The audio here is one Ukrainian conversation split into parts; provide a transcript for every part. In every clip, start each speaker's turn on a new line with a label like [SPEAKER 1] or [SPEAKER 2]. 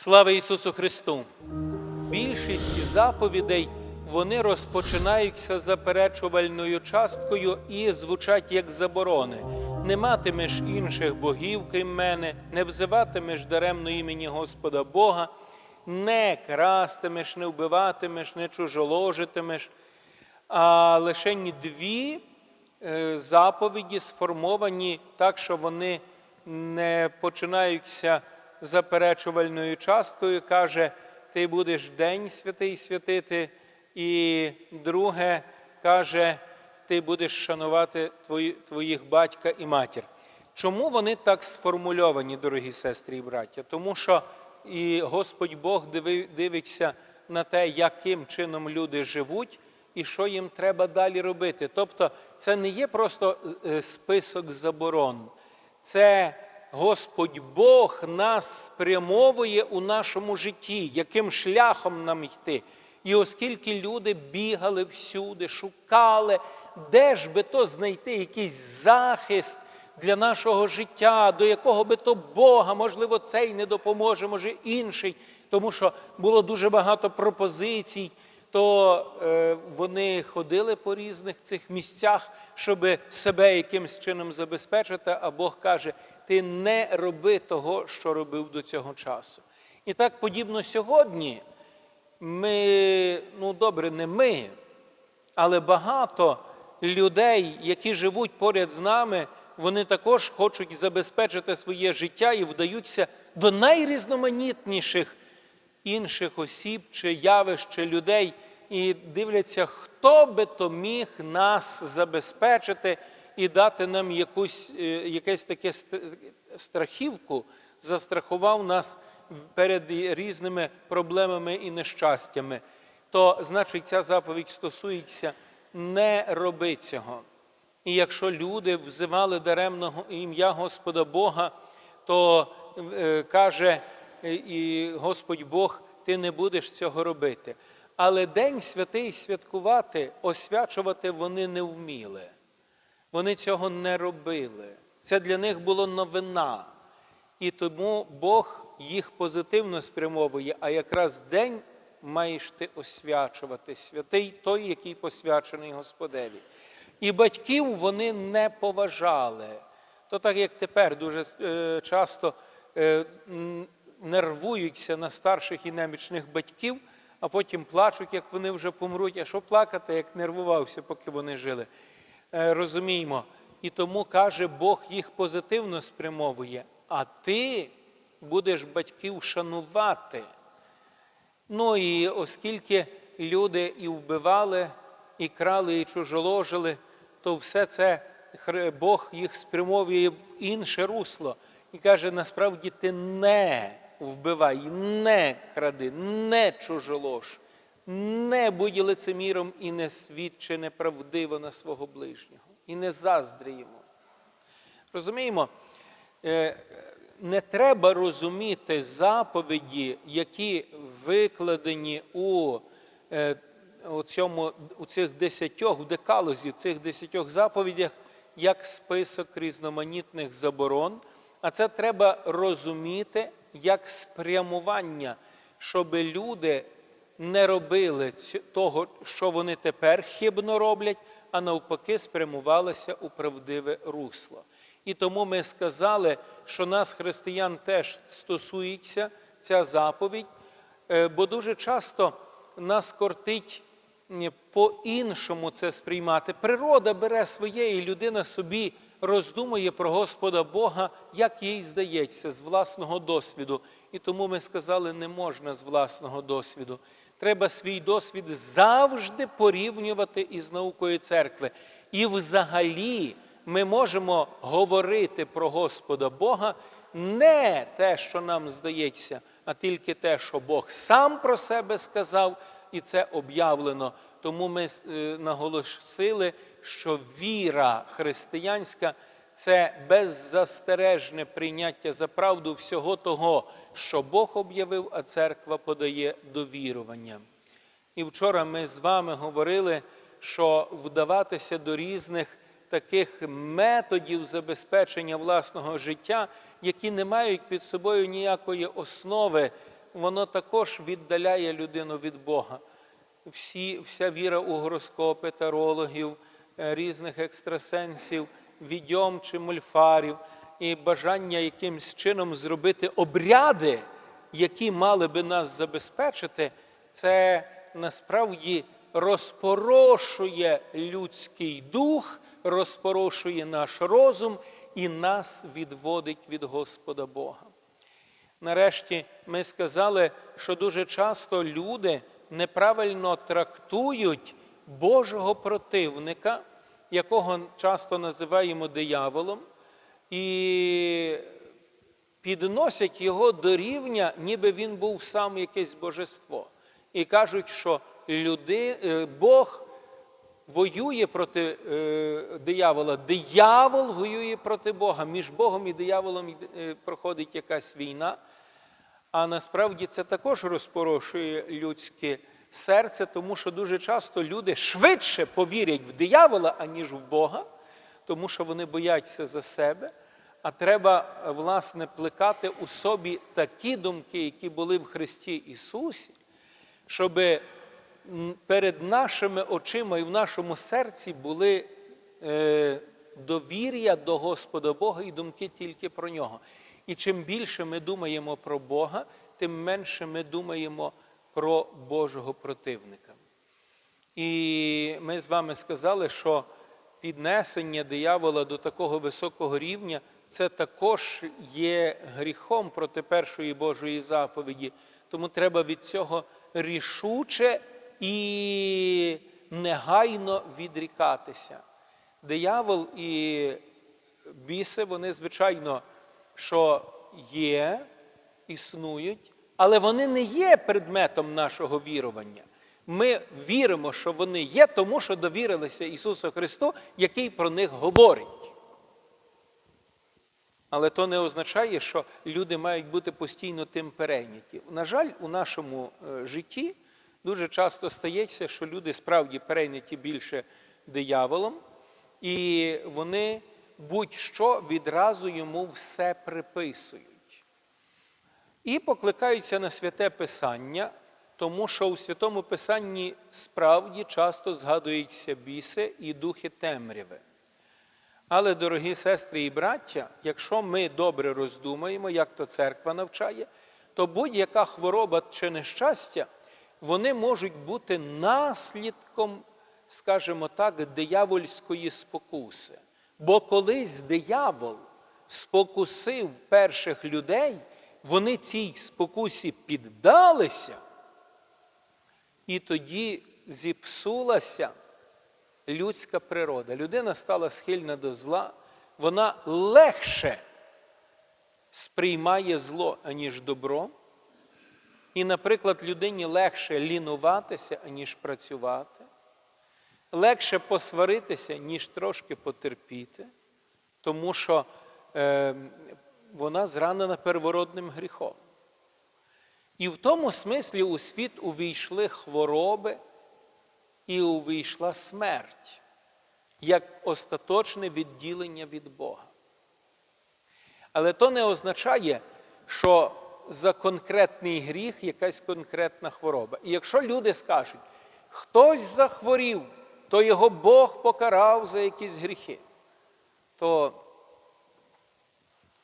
[SPEAKER 1] Слава Ісусу Христу! Більшість заповідей вони розпочинаються заперечувальною часткою і звучать як заборони. Не матимеш інших богів, крім мене, не взиватимеш даремно імені Господа Бога, не крастимеш, не вбиватимеш, не чужоложитимеш. А лише дві е, заповіді сформовані так, що вони не починаються заперечувальною часткою, каже, ти будеш день святий святити, і друге каже, ти будеш шанувати твої, твоїх батька і матір. Чому вони так сформульовані, дорогі сестри і браття? Тому що і Господь Бог дивиться на те, яким чином люди живуть і що їм треба далі робити. Тобто, це не є просто е, список заборон, це Господь Бог нас спрямовує у нашому житті, яким шляхом нам йти. І оскільки люди бігали всюди, шукали, де ж би то знайти якийсь захист для нашого життя, до якого би то Бога, можливо, цей не допоможе, може інший, тому що було дуже багато пропозицій, то е, вони ходили по різних цих місцях, щоб себе якимсь чином забезпечити, а Бог каже, ти не роби того, що робив до цього часу. І так подібно сьогодні ми, ну добре, не ми, але багато людей, які живуть поряд з нами, вони також хочуть забезпечити своє життя і вдаються до найрізноманітніших інших осіб чи явищ, чи людей, і дивляться, хто би то міг нас забезпечити і дати нам якусь, е, якесь таке ст- страхівку, застрахував нас перед різними проблемами і нещастями. То, значить, ця заповідь стосується не роби цього. І якщо люди взивали даремно ім'я Господа Бога, то е, каже е, і Господь Бог, ти не будеш цього робити. Але День святий святкувати, освячувати вони не вміли. Вони цього не робили. Це для них було новина. І тому Бог їх позитивно спрямовує, а якраз день маєш ти освячувати, святий той, який посвячений Господеві. І батьків вони не поважали. То так як тепер дуже е, часто е, нервуються на старших і немічних батьків, а потім плачуть, як вони вже помруть. А що плакати, як нервувався, поки вони жили? Е, Розуміємо. І тому каже, Бог їх позитивно спрямовує, а ти будеш батьків шанувати. Ну і оскільки люди і вбивали, і крали, і чужоложили, то все це Бог їх спрямовує в інше русло. І каже, насправді ти не вбивай, не кради, не чужолож, не будь лицеміром і не свідчи неправдиво на свого ближнього, і не заздри йому. Розуміємо, е, не треба розуміти заповіді, які викладені у, е, у, цьому, у цих десятьох, в декалозі, в цих десятьох заповідях, як список різноманітних заборон, а це треба розуміти як спрямування, щоб люди не робили того, що вони тепер хибно роблять, а навпаки спрямувалися у правдиве русло. І тому ми сказали, що нас, християн, теж стосується ця заповідь, е, бо дуже часто нас кортить по-іншому це сприймати. Природа бере своє, і людина собі роздумує про Господа Бога, як їй здається, з власного досвіду. І тому ми сказали, не можна з власного досвіду. Треба свій досвід завжди порівнювати із наукою церкви. І взагалі ми можемо говорити про Господа Бога не те, що нам здається, а тільки те, що Бог сам про себе сказав, і це об'явлено. Тому ми е, наголосили, що віра християнська це беззастережне прийняття за правду всього того, що Бог об'явив, а церква подає довірування. І вчора ми з вами говорили, що вдаватися до різних таких методів забезпечення власного життя, які не мають під собою ніякої основи, воно також віддаляє людину від Бога. Всі, вся віра у гороскопи, тарологів, е, різних екстрасенсів, відьом чи мульфарів, і бажання якимсь чином зробити обряди, які мали би нас забезпечити, це насправді розпорошує людський дух, розпорошує наш розум і нас відводить від Господа Бога. Нарешті ми сказали, що дуже часто люди неправильно трактують Божого противника, якого часто називаємо дияволом, і підносять його до рівня, ніби він був сам якесь божество. І кажуть, що люди, е, Бог воює проти е, диявола, диявол воює проти Бога. Між Богом і дияволом е, проходить якась війна. А насправді це також розпорошує людське серце, тому що дуже часто люди швидше повірять в диявола, аніж в Бога, тому що вони бояться за себе. А треба, власне, плекати у собі такі думки, які були в Христі Ісусі, щоб перед нашими очима і в нашому серці були е, довір'я до Господа Бога і думки тільки про нього. І чим більше ми думаємо про Бога, тим менше ми думаємо про Божого противника. І ми з вами сказали, що піднесення диявола до такого високого рівня це також є гріхом проти першої Божої заповіді. Тому треба від цього рішуче і негайно відрікатися. Диявол і біси, вони, звичайно, що є, існують, але вони не є предметом нашого вірування. Ми віримо, що вони є, тому що довірилися Ісусу Христу, який про них говорить. Але то не означає, що люди мають бути постійно тим перейняті. На жаль, у нашому е, житті дуже часто стається, що люди справді перейняті більше дияволом, і вони будь-що відразу йому все приписують. І покликаються на святе Писання, тому що у святому Писанні справді часто згадуються біси і духи темряви. Але, дорогі сестри і браття, якщо ми добре роздумаємо, як то церква навчає, то будь-яка хвороба чи нещастя, вони можуть бути наслідком, скажімо так, диявольської спокуси. Бо колись диявол спокусив перших людей, вони цій спокусі піддалися, і тоді зіпсулася людська природа. Людина стала схильна до зла, вона легше сприймає зло, аніж добро. І, наприклад, людині легше лінуватися, аніж працювати, легше посваритися, ніж трошки потерпіти, тому що е, вона зранена первородним гріхом. І в тому смислі у світ увійшли хвороби і увійшла смерть як остаточне відділення від Бога. Але то не означає, що за конкретний гріх якась конкретна хвороба. І якщо люди скажуть, хтось захворів, то його Бог покарав за якісь гріхи, то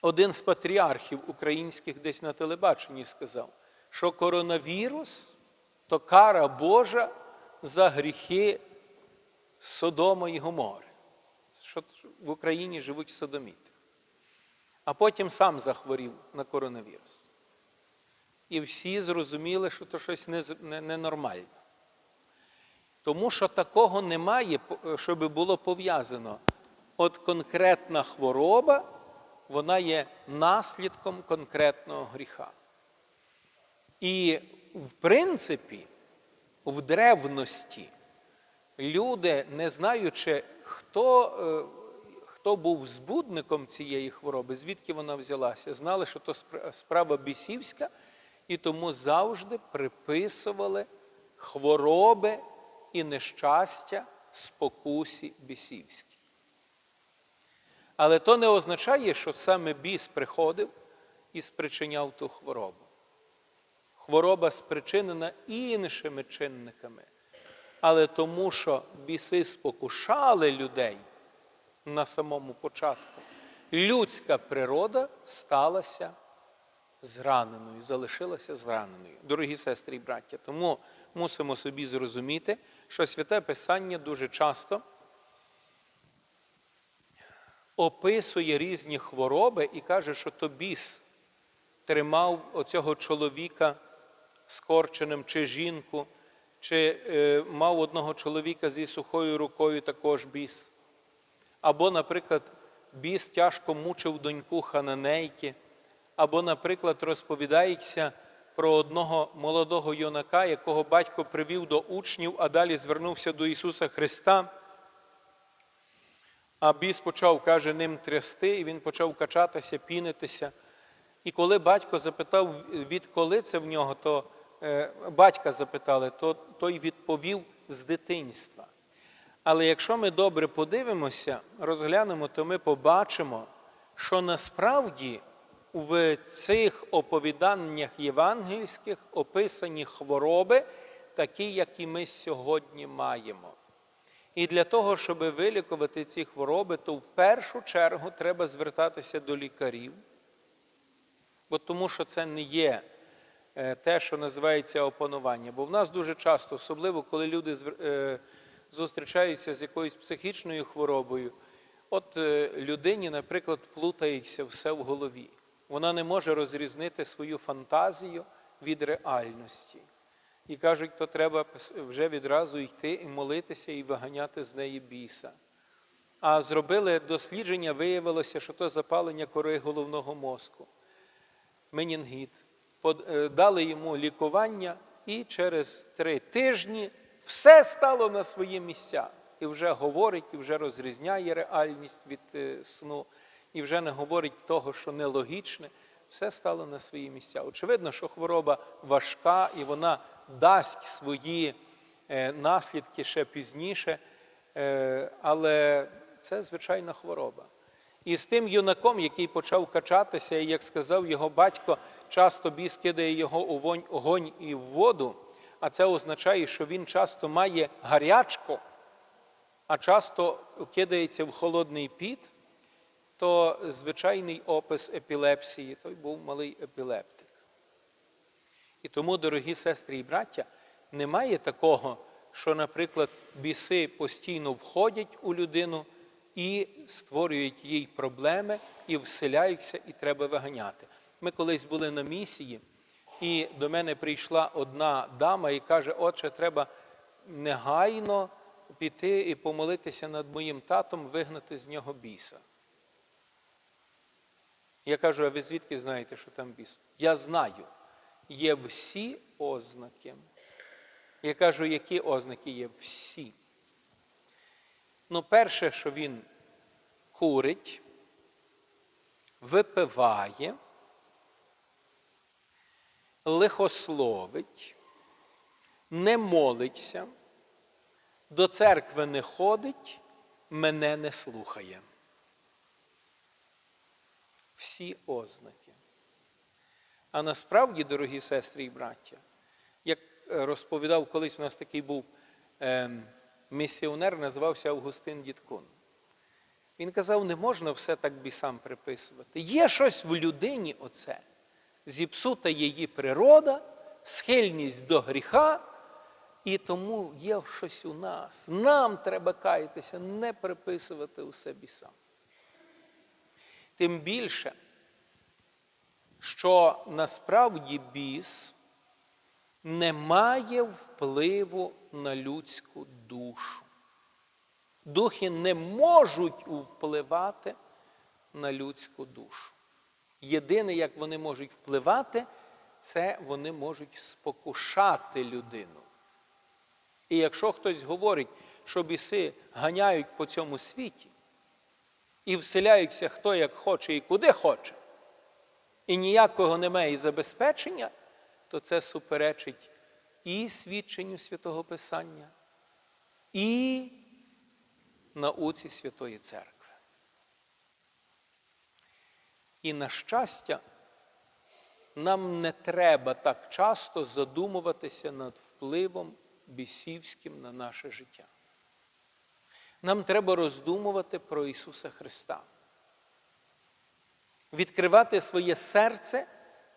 [SPEAKER 1] один з патріархів українських десь на телебаченні сказав, що коронавірус то кара Божа за гріхи Содома і Гомори, що в Україні живуть содоміти. А потім сам захворів на коронавірус. І всі зрозуміли, що це щось ненормальне. Тому що такого немає, щоб було пов'язано. От конкретна хвороба, вона є наслідком конкретного гріха. І, в принципі, в древності люди, не знаючи, хто е, хто був збудником цієї хвороби, звідки вона взялася, знали, що то справа бісівська, і тому завжди приписували хвороби і нещастя спокусі бісівській. Але то не означає, що саме біс приходив і спричиняв ту хворобу. хвороба спричинена іншими чинниками, але тому, що біси спокушали людей на самому початку, людська природа сталася зраненою, залишилася зраненою. Дорогі сестри і браття, тому мусимо собі зрозуміти, що святе Писання дуже часто описує різні хвороби і каже, що то біс тримав оцього чоловіка скорченим, чи жінку, чи е, мав одного чоловіка зі сухою рукою також біс. Або, наприклад, біс тяжко мучив доньку Хананейки, або, наприклад, розповідається про одного молодого юнака, якого батько привів до учнів, а далі звернувся до Ісуса Христа. А біс почав, каже, ним трясти, і він почав качатися, пінитися. І коли батько запитав, відколи це в нього, то е, батька запитали, то той відповів з дитинства. Але якщо ми добре подивимося, розглянемо, то ми побачимо, що насправді в цих оповіданнях євангельських описані хвороби, такі, які ми сьогодні маємо. І для того, щоб вилікувати ці хвороби, то в першу чергу треба звертатися до лікарів, бо тому що це не є е, те, що називається опанування. Бо в нас дуже часто, особливо коли люди е, зустрічаються з якоюсь психічною хворобою, от е, людині, наприклад, плутається все в голові. Вона не може розрізнити свою фантазію від реальності. І кажуть, то треба вже відразу йти і молитися і виганяти з неї біса. А зробили дослідження, виявилося, що то запалення кори головного мозку, менінгіт. Дали йому лікування, і через три тижні все стало на свої місця. І вже говорить, і вже розрізняє реальність від сну, і вже не говорить того, що нелогічне. Все стало на свої місця. Очевидно, що хвороба важка і вона дасть свої е, наслідки ще пізніше, е, але це звичайна хвороба. І з тим юнаком, який почав качатися, і як сказав його батько, часто біс кидає його у огонь і в воду, а це означає, що він часто має гарячку, а часто кидається в холодний піт, то звичайний опис епілепсії, той був малий епілептик. І тому, дорогі сестри і браття, немає такого, що, наприклад, біси постійно входять у людину і створюють їй проблеми, і вселяються, і треба виганяти. Ми колись були на місії, і до мене прийшла одна дама і каже: Отче, треба негайно піти і помолитися над моїм татом, вигнати з нього біса. Я кажу, а ви звідки знаєте, що там біс? Я знаю є всі ознаки. Я кажу, які ознаки є всі. Ну, перше, що він курить, випиває, лихословить, не молиться, до церкви не ходить, мене не слухає. Всі ознаки. А насправді, дорогі сестри і браття, як е, розповідав колись у нас такий був е, місіонер, називався Августин Діткун. Він казав, не можна все так бісам приписувати. Є щось в людині оце, зіпсута її природа, схильність до гріха, і тому є щось у нас. Нам треба каятися, не приписувати усе бісам. Тим більше що насправді біс не має впливу на людську душу. Духи не можуть впливати на людську душу. Єдине, як вони можуть впливати, це вони можуть спокушати людину. І якщо хтось говорить, що біси ганяють по цьому світі і вселяються хто як хоче і куди хоче, і ніякого немає забезпечення, то це суперечить і свідченню Святого Писання, і науці Святої Церкви. І, на щастя, нам не треба так часто задумуватися над впливом бісівським на наше життя. Нам треба роздумувати про Ісуса Христа, відкривати своє серце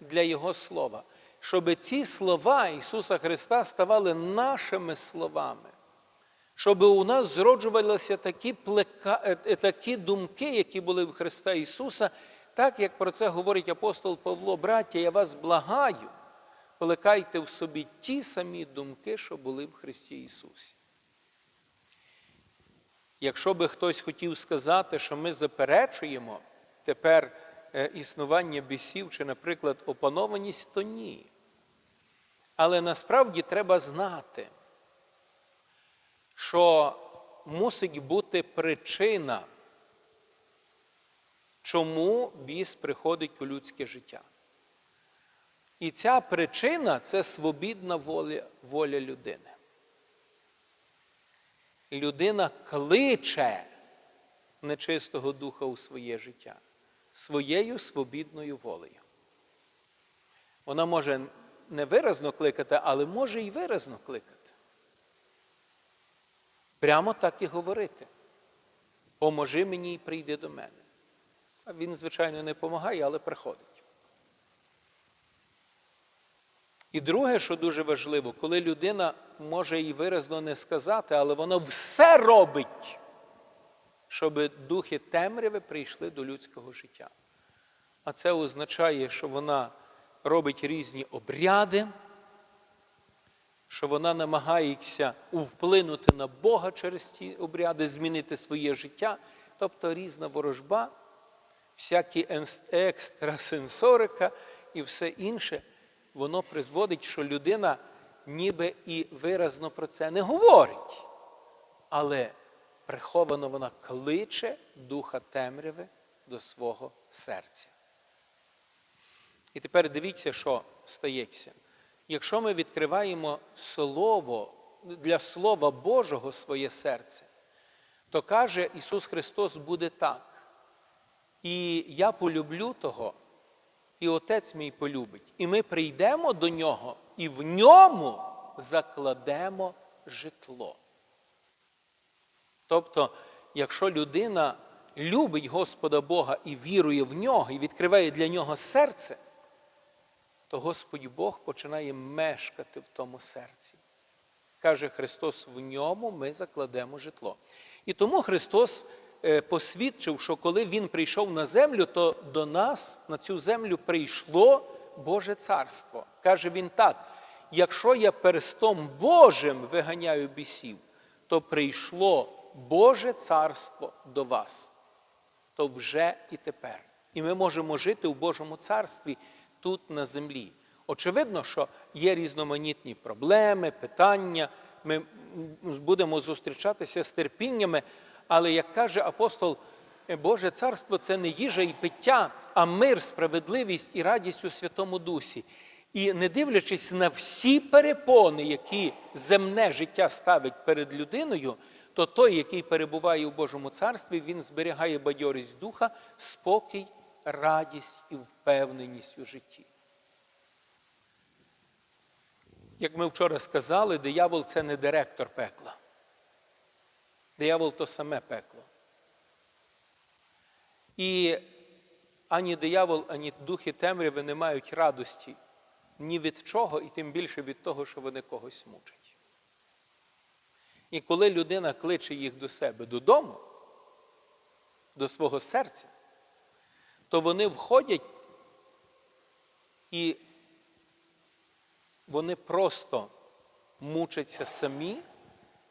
[SPEAKER 1] для Його Слова, щоб ці слова Ісуса Христа ставали нашими словами, щоб у нас зроджувалися такі, плека... е, е, такі думки, які були в Христа Ісуса, так як про це говорить апостол Павло, браття, я вас благаю, плекайте в собі ті самі думки, що були в Христі Ісусі. Якщо би хтось хотів сказати, що ми заперечуємо тепер існування бісів чи, наприклад, опанованість, то ні. Але насправді треба знати, що мусить бути причина, чому біс приходить у людське життя. І ця причина це свобідна воля, воля людини. Людина кличе нечистого духа у своє життя своєю свобідною волею. Вона може не виразно кликати, але може і виразно кликати. Прямо так і говорити. Поможи мені і прийди до мене. А він, звичайно, не допомагає, але приходить. І друге, що дуже важливо, коли людина може і виразно не сказати, але вона все робить, щоб духи темряви прийшли до людського життя. А це означає, що вона робить різні обряди, що вона намагається вплинути на Бога через ці обряди, змінити своє життя, тобто різна ворожба, всякі екстрасенсорика і все інше, воно призводить, що людина ніби і виразно про це не говорить, але приховано вона кличе духа темряви до свого серця. І тепер дивіться, що стається. Якщо ми відкриваємо слово для Слова Божого своє серце, то каже Ісус Христос буде так. І я полюблю того, і Отець мій полюбить. І ми прийдемо до нього, і в ньому закладемо житло. Тобто, якщо людина любить Господа Бога і вірує в нього, і відкриває для нього серце, то Господь Бог починає мешкати в тому серці. Каже Христос, в ньому ми закладемо житло. І тому Христос е, посвідчив, що коли Він прийшов на землю, то до нас на цю землю прийшло Боже Царство. Каже він так: якщо я перстом Божим виганяю бісів, то прийшло Боже Царство до вас. То вже і тепер. І ми можемо жити в Божому царстві тут на землі. Очевидно, що є різноманітні проблеми, питання. Ми будемо зустрічатися з терпіннями, але як каже апостол, Боже царство це не їжа і пиття, а мир, справедливість і радість у Святому Дусі. І не дивлячись на всі перепони, які земне життя ставить перед людиною, то той, який перебуває у Божому царстві, він зберігає бадьорість духа, спокій, радість і впевненість у житті. Як ми вчора сказали, диявол це не директор пекла. Диявол то саме пекло. І ані диявол, ані духи темряви не мають радості ні від чого, і тим більше від того, що вони когось мучать. І коли людина кличе їх до себе додому, до свого серця, то вони входять і вони просто мучаться самі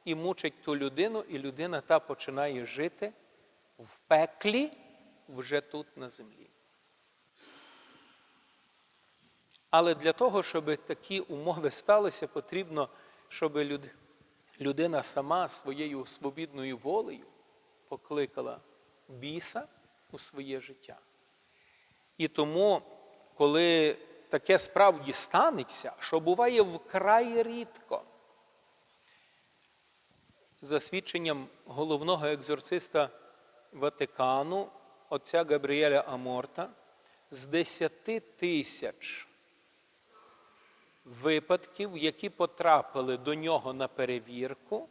[SPEAKER 1] і мучать ту людину, і людина та починає жити в пеклі вже тут на землі. Але для того, щоб такі умови сталися, потрібно, щоб людина сама своєю свобідною волею покликала біса у своє життя. І тому, коли таке справді станеться, що буває вкрай рідко, за свідченням головного екзорциста Ватикану, отця Габріеля Аморта, з 10 тисяч випадків, які потрапили до нього на перевірку,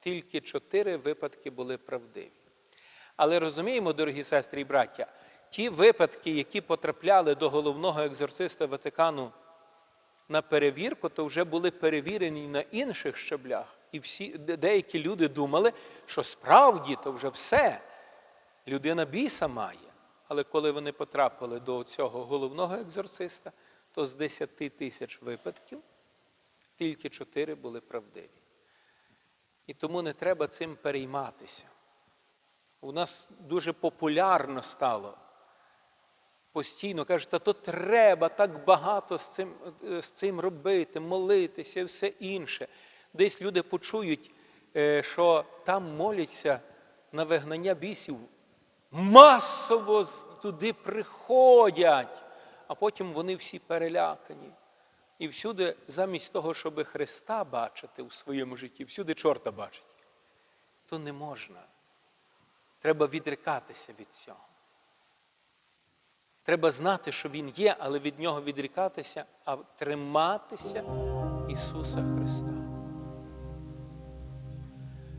[SPEAKER 1] тільки чотири випадки були правдиві. Але розуміємо, дорогі сестри і браття, ті випадки, які потрапляли до головного екзорциста Ватикану на перевірку, то вже були перевірені на інших щаблях. І всі, деякі люди думали, що справді то вже все, людина біса має. Але коли вони потрапили до цього головного екзорциста, то з 10 тисяч випадків тільки 4 були правдиві. І тому не треба цим перейматися. У нас дуже популярно стало. Постійно кажуть, та то треба так багато з цим, е, з цим робити, молитися і все інше. Десь люди почують, е, що там моляться на вигнання бісів. Масово туди приходять, а потім вони всі перелякані. І всюди, замість того, щоб Христа бачити у своєму житті, всюди чорта бачать. То не можна. Треба відрікатися від цього. Треба знати, що Він є, але від нього відрікатися, а триматися Ісуса Христа.